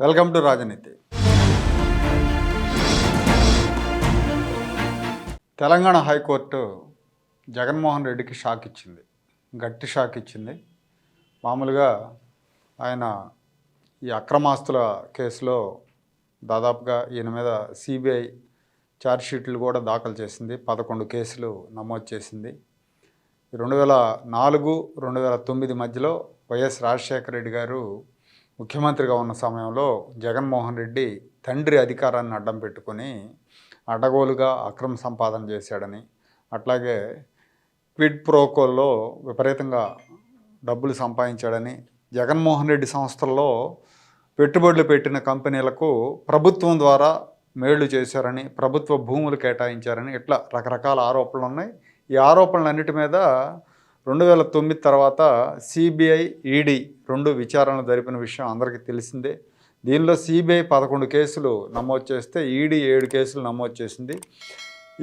Welcome to రాజనీతి. Telangana high court Jaganmohan రెడ్డికి shock ఇచ్చింది. గట్టి షాక్ ఇచ్చింది. మామూలుగా ఆయన ఈ అక్రమాస్తుల కేసులో దాదాపుగా ఈయన మీద సిబిఐ ఛార్జ్షీట్లు కూడా దాఖలు చేసింది. పదకొండు కేసులు నమోదు చేసింది. రెండు వేల నాలుగు రెండు వేల తొమ్మిది మధ్యలో వైఎస్ రాజశేఖర రెడ్డి గారు ముఖ్యమంత్రిగా ఉన్న సమయంలో జగన్మోహన్ రెడ్డి తండ్రి అధికారాన్ని అడ్డం పెట్టుకొని అడ్డగోలుగా అక్రమ సంపాదన చేశాడని అట్లాగే క్విడ్ ప్రోకోల్లో విపరీతంగా డబ్బులు సంపాదించాడని జగన్మోహన్ రెడ్డి సంస్థల్లో పెట్టుబడులు పెట్టిన కంపెనీలకు ప్రభుత్వం ద్వారా మేళ్ళు చేశారని ప్రభుత్వ భూములు కేటాయించారని ఇట్లా రకరకాల ఆరోపణలు ఉన్నాయి. ఈ ఆరోపణలన్నిటి మీద రెండు వేల తొమ్మిది తర్వాత సిబిఐ ఈడీ రెండు విచారణలు జరిపిన విషయం అందరికీ తెలిసిందే. దీనిలో సిబిఐ పదకొండు కేసులు నమోదు చేస్తే ఈడీ ఏడు కేసులు నమోదు చేసింది.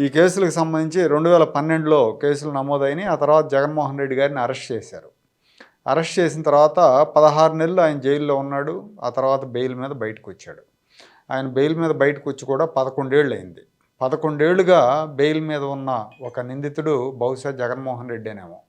ఈ కేసులకు సంబంధించి రెండు వేల పన్నెండులో కేసులు నమోదైనవి ఆ తర్వాత జగన్మోహన్ రెడ్డి గారిని అరెస్ట్ చేశారు. అరెస్ట్ చేసిన తర్వాత పదహారు నెలలు ఆయన జైల్లో ఉన్నాడు. ఆ తర్వాత బెయిల్ మీద బయటకు వచ్చాడు. ఆయన బెయిల్ మీద బయటకు వచ్చి కూడా పదకొండేళ్ళు అయింది. పదకొండేళ్ళుగా బెయిల్ మీద ఉన్న ఒక నిందితుడు బహుశా జగన్మోహన్ రెడ్డేనేమో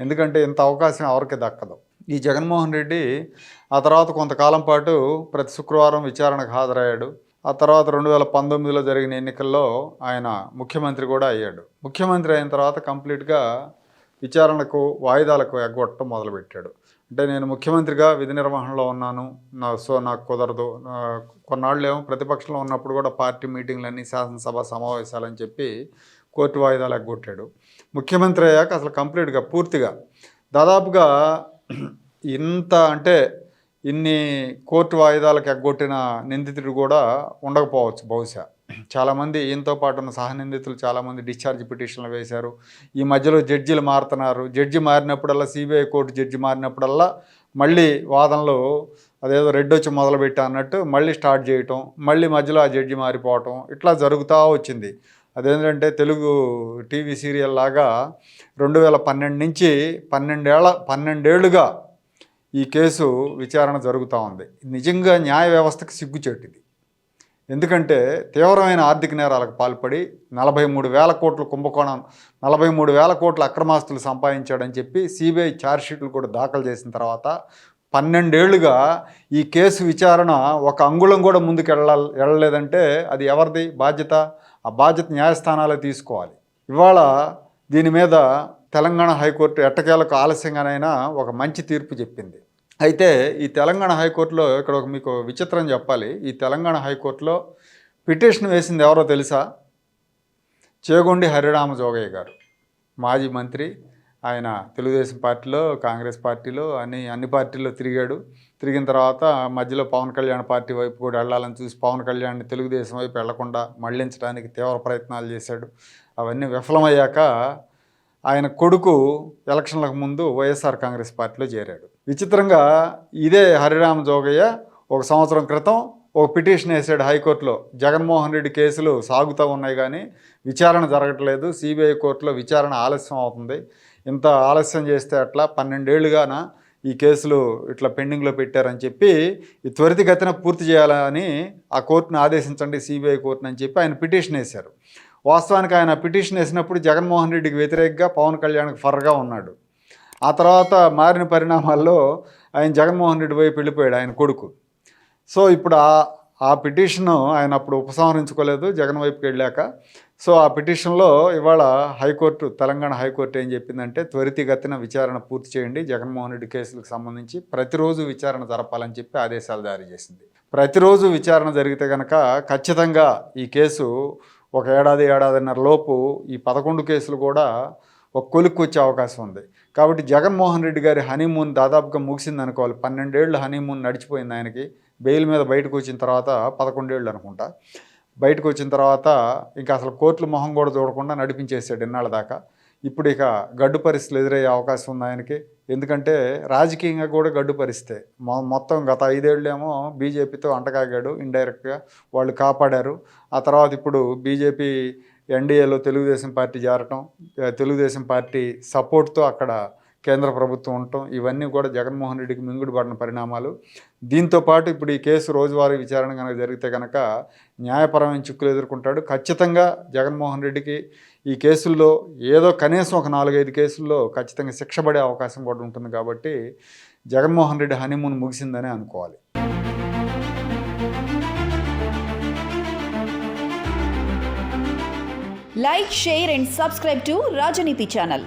ఎందుకంటే ఇంత అవకాశం ఎవరికి దక్కదు. ఈ జగన్మోహన్ రెడ్డి ఆ తర్వాత కొంతకాలం పాటు ప్రతి శుక్రవారం విచారణకు హాజరయ్యాడు. ఆ తర్వాత రెండు వేల పంతొమ్మిదిలో జరిగిన ఎన్నికల్లో ఆయన ముఖ్యమంత్రి కూడా అయ్యాడు. ముఖ్యమంత్రి అయిన తర్వాత కంప్లీట్గా విచారణకు వాయిదాలకు ఎగ్గొట్టడం మొదలుపెట్టాడు. అంటే నేను ముఖ్యమంత్రిగా విధి నిర్వహణలో ఉన్నాను. నా సో నాకు కుదరదు. కొన్నాళ్ళు ఏమో ప్రతిపక్షంలో ఉన్నప్పుడు కూడా పార్టీ మీటింగ్లన్నీ శాసనసభ సమావేశాలని చెప్పి కోర్టు వాయిదాలు ఎగ్గొట్టాడు. ముఖ్యమంత్రి అయ్యాక అసలు కంప్లీట్గా పూర్తిగా. దాదాపుగా ఇంత అంటే ఇన్ని కోర్టు వాయిదాలకు ఎగ్గొట్టిన నిందితుడు కూడా ఉండకపోవచ్చు బహుశా. చాలామంది ఈయనతో పాటు ఉన్న సహనిందితులు చాలామంది డిశ్చార్జ్ పిటిషన్లు వేశారు. ఈ మధ్యలో జడ్జీలు మారుతున్నారు. జడ్జి మారినప్పుడల్లా సిబిఐ కోర్టు జడ్జి మారినప్పుడల్లా మళ్ళీ వాదనలు అదేదో రెడ్ వచ్చి మొదలుపెట్టా అన్నట్టు మళ్ళీ స్టార్ట్ చేయటం మళ్ళీ మధ్యలో ఆ జడ్జి మారిపోవటం ఇట్లా జరుగుతూ వచ్చింది. అదేంటంటే తెలుగు టీవీ సీరియల్ లాగా రెండు వేల పన్నెండు నుంచి పన్నెండేళ్ళ పన్నెండేళ్ళుగా ఈ కేసు విచారణ జరుగుతూ ఉంది. నిజంగా న్యాయ వ్యవస్థకు సిగ్గుచేటిది. ఎందుకంటే తీవ్రమైన ఆర్థిక నేరాలకు పాల్పడి నలభై మూడు వేల కోట్లు కుంభకోణం నలభై మూడు వేల కోట్ల అక్రమాస్తులు సంపాదించాడని చెప్పి సిబిఐ ఛార్జ్షీట్లు కూడా దాఖలు చేసిన తర్వాత పన్నెండేళ్ళుగా ఈ కేసు విచారణ ఒక అంగుళం కూడా ముందుకు వెళ్ళ వెళ్ళలేదంటే అది ఎవరిది? బాధ్యత? ఆ బాధ్యత న్యాయస్థానాలే తీసుకోవాలి. ఇవాళ దీని మీద తెలంగాణ హైకోర్టు ఎట్టకేలకు ఆలస్యంగానైనా ఒక మంచి తీర్పు చెప్పింది. అయితే ఈ తెలంగాణ హైకోర్టులో ఇక్కడ ఒక మీకు విచిత్రం చెప్పాలి. ఈ తెలంగాణ హైకోర్టులో పిటిషన్ వేసింది ఎవరో తెలుసా? చేగొండి హరిరామ జోగయ్య గారు మాజీ మంత్రి ఆయన తెలుగుదేశం పార్టీలో కాంగ్రెస్ పార్టీలో అన్ని అన్ని పార్టీల్లో తిరిగాడు. తిరిగిన తర్వాత మధ్యలో పవన్ కళ్యాణ్ పార్టీ వైపు కూడా వెళ్ళాలని చూసి పవన్ కళ్యాణ్ని తెలుగుదేశం వైపు వెళ్ళకుండా మళ్ళించడానికి తీవ్ర ప్రయత్నాలు చేశాడు. అవన్నీ విఫలమయ్యాక ఆయన కొడుకు ఎలక్షన్లకు ముందు వైఎస్ఆర్ కాంగ్రెస్ పార్టీలో చేరాడు. విచిత్రంగా ఇదే హరిరామ జోగయ్య ఒక సంవత్సరం క్రితం ఒక పిటిషన్ వేసాడు హైకోర్టులో. జగన్మోహన్ రెడ్డి కేసులు సాగుతూ ఉన్నాయి కానీ విచారణ జరగట్లేదు. సిబిఐ కోర్టులో విచారణ ఆలస్యం అవుతుంది. ఇంత ఆలస్యం చేస్తే అట్లా పన్నెండేళ్ళుగాన ఈ కేసులు ఇట్లా పెండింగ్లో పెట్టారని చెప్పి ఈ త్వరితగతిన పూర్తి చేయాలని ఆ కోర్టును ఆదేశించండి సిబిఐ కోర్టును అని చెప్పి ఆయన పిటిషన్ వేశారు. వాస్తవానికి ఆయన పిటిషన్ వేసినప్పుడు జగన్మోహన్ రెడ్డికి వ్యతిరేకంగా పవన్ కళ్యాణ్కి ఫర్గా ఉన్నాడు. ఆ తర్వాత మారిన పరిణామాల్లో ఆయన జగన్మోహన్ రెడ్డి వైపు వెళ్ళిపోయాడు ఆయన కొడుకు. సో ఇప్పుడు ఆ ఆ పిటిషన్ ఆయన అప్పుడు ఉపసంహరించుకోలేదు జగన్ వైపుకి వెళ్ళాక. సో ఆ పిటిషన్లో ఇవాళ హైకోర్టు తెలంగాణ హైకోర్టు ఏం చెప్పిందంటే త్వరితగతిన విచారణ పూర్తి చేయండి జగన్మోహన్ రెడ్డి కేసులకు సంబంధించి ప్రతిరోజు విచారణ జరపాలని చెప్పి ఆదేశాలు జారీ చేసింది. ప్రతిరోజు విచారణ జరిగితే కనుక ఖచ్చితంగా ఈ కేసు ఒక ఏడాది ఏడాదిన్నర లోపు ఈ పదకొండు కేసులు కూడా ఒక కొలుక్కు వచ్చే అవకాశం ఉంది. కాబట్టి జగన్మోహన్ రెడ్డి గారి హనీమూన్ దాదాపుగా ముగిసింది అనుకోవాలి పన్నెండేళ్ళు హనీమూన్ నడిచిపోయింది ఆయనకి. బెయిల్ మీద బయటకు వచ్చిన తర్వాత పదకొండేళ్ళు అనుకుంటా. బయటకు వచ్చిన తర్వాత ఇంకా అసలు కోర్టుల మొహం కూడా చూడకుండా నడిపించేసాడు ఇన్నాళ్ళ దాకా. ఇప్పుడు ఇక గడ్డు పరిస్థితులు ఎదురయ్యే అవకాశం ఉంది ఆయనకి. ఎందుకంటే రాజకీయంగా కూడా గడ్డు పరిస్థితే. మొ మొత్తం గత ఐదేళ్ళేమో బీజేపీతో అంటకాగాడు ఇండైరెక్ట్గా వాళ్ళు కాపాడారు. ఆ తర్వాత ఇప్పుడు బీజేపీ ఎన్డీఏలో తెలుగుదేశం పార్టీ చేరటం తెలుగుదేశం పార్టీ సపోర్ట్తో అక్కడ కేంద్ర ప్రభుత్వం ఉండటం ఇవన్నీ కూడా జగన్మోహన్ రెడ్డికి మింగుడు పడిన పరిణామాలు. దీంతో పాటు ఇప్పుడు ఈ కేసు రోజువారీ విచారణ కనుక జరిగితే కనుక న్యాయపరమైన చిక్కులు ఎదుర్కొంటాడు. ఖచ్చితంగా జగన్మోహన్ రెడ్డికి ఈ కేసుల్లో ఏదో కనీసం ఒక నాలుగైదు కేసుల్లో ఖచ్చితంగా శిక్ష పడే అవకాశం కూడా ఉంటుంది కాబట్టి జగన్మోహన్ రెడ్డి హనీమూన్ ముగిసిందనే అనుకోవాలి. Like share and subscribe to Rajaneeti channel